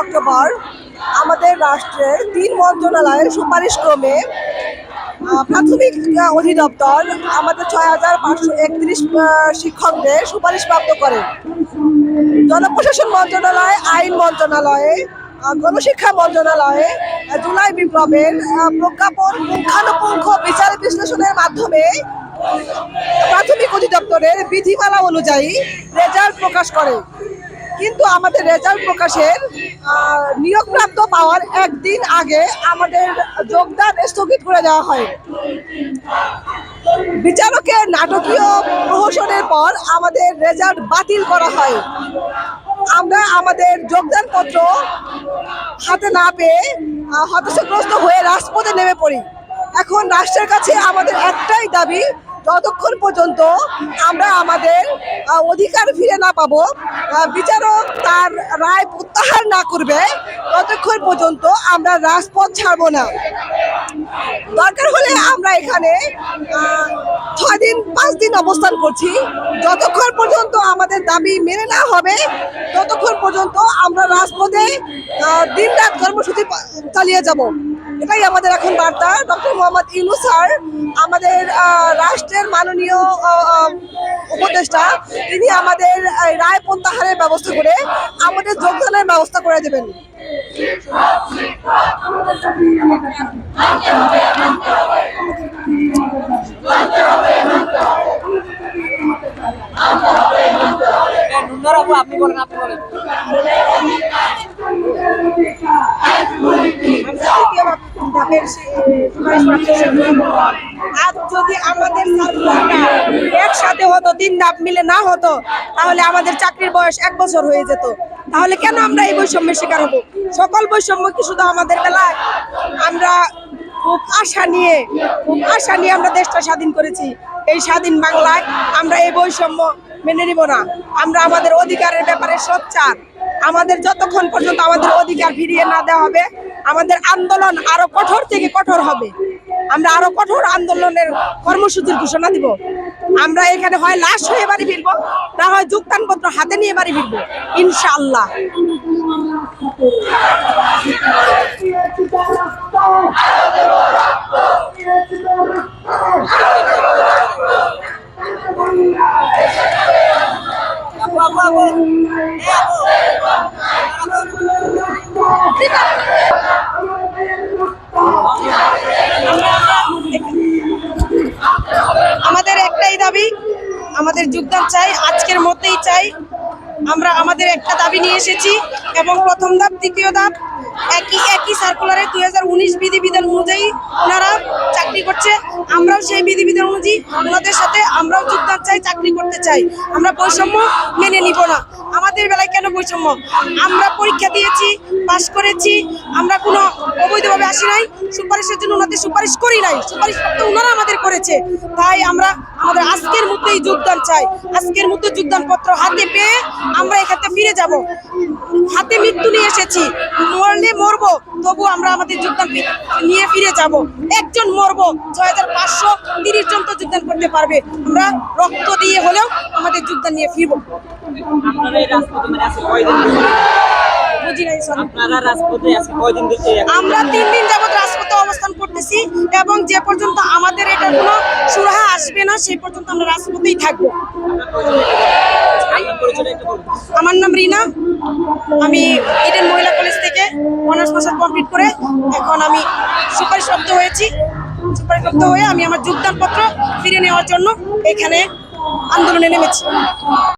October, আমাদের রাষ্ট্রের তিন মন্ত্রণালয়ের সুপারিশ ক্রমে প্রাথমিক অধিদপ্তর আমাদের ছয় হাজার পাঁচশো একত্রিশ শিক্ষকদের সুপারিশ প্রাপ্ত করে। জনপ্রশাসন মন্ত্রণালয়, আইন মন্ত্রণালয়ে গণশিক্ষা মন্ত্রণালয়ে জুলাই বিপ্লবের প্রজ্ঞাপন, পুঙ্খানুপুঙ্খ বিচার বিশ্লেষণের মাধ্যমে প্রাথমিক অধিদপ্তরের বিধিমালা অনুযায়ী রেজাল্ট প্রকাশ করে। কিন্তু আমাদের রেজাল্ট প্রকাশের নিয়োগপ্রাপ্ত পাওয়ার একদিন আগে আমাদের যোগদান স্থগিত করে দেওয়া হয়। বিচারকের নাটকীয় প্রহসনের পর আমাদের রেজাল্ট বাতিল করা হয়। আমরা আমাদের যোগদানপত্র হাতে না পেয়ে হতাশাগ্রস্ত হয়ে রাজপথে নেমে পড়ি। এখন রাষ্ট্রের কাছে আমাদের একটাই দাবি যতক্ষণ পর্যন্ত আমরা আমাদের অধিকার ফিরে না পাবো বিচারক তার রায় প্রত্যাহার না করবে, ততক্ষণ পর্যন্ত আমরা রাজপথ ছাড়বো না। দরকার হলে আমরা এখানে ছয় দিন পাঁচ দিন অবস্থান করছি। যতক্ষণ পর্যন্ত আমাদের দাবি মেনে না হবে, ততক্ষণ পর্যন্ত আমরা রাজপথে দিন রাত কর্মসূচি চালিয়ে যাব। এটাই আমাদের এখন বার্তা। ডক্টর মোহাম্মদ ইনু স্যার আমাদের রাষ্ট্রের মাননীয় উপদেষ্টা তিনি আমাদের রায় প্রত্যাহারের ব্যবস্থা করে আমাদের যোগদানের ব্যবস্থা করে দেবেন। আপনি বলেন আপনি বলেন। আজ যদি আমাদের একসাথে হতো, তিন ধাপ মিলে না হতো, তাহলে আমাদের চাকরির বয়স এক বছর হয়ে যেত। তাহলে কেন আমরা এই বৈষম্যের শিকার হব? সকল বৈষম্য কি শুধু আমাদের বেলায়? আমরা খুব আশা নিয়ে, খুব আশা নিয়ে আমরা দেশটা স্বাধীন করেছি। এই স্বাধীন বাংলায় আমরা এই বৈষম্য মেনে নিব না। আমরা আমাদের অধিকারের ব্যাপারে সোচ্চার। আমাদের যতক্ষণ পর্যন্ত আমাদের অধিকার ফিরিয়ে না দেওয়া হবে আমাদের আন্দোলন আরও কঠোর থেকে কঠোর হবে। আমরা আরও কঠোর আন্দোলনের কর্মসূচির ঘোষণা দিব। আমরা এখানে হয় লাশ হয়ে বাড়ি ফিরবো, না হয় যোগদানপত্র হাতে নিয়ে বাড়ি ফিরবো, ইনশাআল্লাহ। আপু আমাদের যোগদান চাই আজকের মধ্যেই চাই। আমরা আমাদের একটা দাবি নিয়ে এসেছি এবং প্রথম ধাপ, দ্বিতীয় ধাপ, একই একই সার্কুলারে দুই হাজার উনিশ বিধিবিধান অনুযায়ী ওনারা চাকরি করছে। আমরাও সেই বিধিবিধান অনুযায়ী ওনাদের সাথে আমরাও যোগদান চাই, চাকরি করতে চাই। আমরা বৈষম্য মেনে নিব না। আমাদের বেলায় কেন বৈষম্য? আমরা পরীক্ষা দিয়েছি, পাশ করেছি, আমরা কোনো অবৈধভাবে আসি নাই, সুপারিশের জন্য ওনাদের সুপারিশ করি নাই। সুপারিশ তো ওনারা আমাদের করেছে। তাই আমরা আমাদের আজকের মধ্যেই যোগদান চাই। আজকের মধ্যে যোগদান পত্র হাতে পেয়ে আমরা এখানে ফিরে যাব। হাতে মৃত্যু নিয়ে এসেছি। মরলে মরবো তবু আমরা আমাদের যোগদান নিয়ে ফিরে যাব। একজন মরবো ছয় হাজার পাঁচশো তিরিশ জন তো যোগদান করতে পারবে। আমরা রক্ত দিয়ে হলেও আমাদের যোগদান নিয়ে ফিরবো। মানে আমরা তিন দিন যাবত রাজপথে অবস্থান করতেছি এবং যে পর্যন্ত আমাদের এটা কোনো সুরাহা আসবে না সেই পর্যন্ত আমরা রাজপথেই থাকব। বলুন। আমার নাম রিনা। আমি ইডেন মহিলা কলেজ থেকে অনার্স মাস্টার কমপ্লিট করে এখন আমি সুপারিশপ্ত হয়েছি। সুপারিশপ্ত হয়ে আমি আমার যোগদানপত্র ফিরে নেওয়ার জন্য এখানে আন্দোলনে নেমেছি।